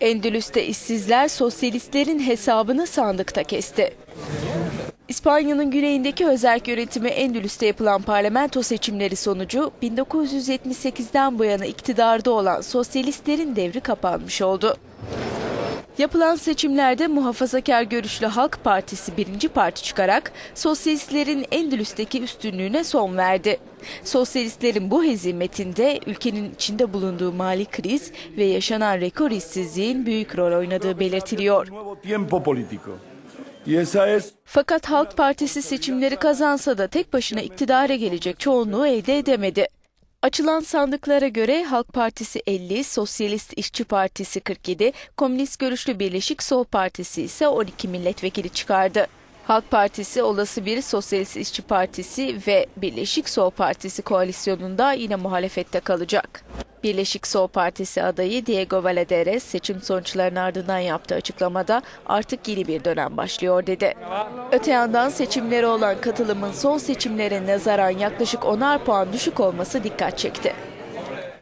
Endülüs'te işsizler sosyalistlerin hesabını sandıkta kesti. İspanya'nın güneyindeki özerk yönetimi Endülüs'te yapılan parlamento seçimleri sonucu 1978'den bu yana iktidarda olan sosyalistlerin devri kapanmış oldu. Yapılan seçimlerde muhafazakar görüşlü Halk Partisi birinci parti çıkarak sosyalistlerin Endülüs'teki üstünlüğüne son verdi. Sosyalistlerin bu hezimetinde ülkenin içinde bulunduğu mali kriz ve yaşanan rekor işsizliğin büyük rol oynadığı belirtiliyor. Fakat Halk Partisi seçimleri kazansa da tek başına iktidara gelecek çoğunluğu elde edemedi. Açılan sandıklara göre Halk Partisi 50, Sosyalist İşçi Partisi 47, Komünist Görüşlü Birleşik Sol Partisi ise 12 milletvekili çıkardı. Halk Partisi olası bir Sosyalist İşçi Partisi ve Birleşik Sol Partisi koalisyonunda yine muhalefette kalacak. Birleşik Sol Partisi adayı Diego Valadares seçim sonuçlarının ardından yaptığı açıklamada artık yeni bir dönem başlıyor dedi. Öte yandan seçimlere olan katılımın son seçimlere nazaran yaklaşık 10'ar puan düşük olması dikkat çekti.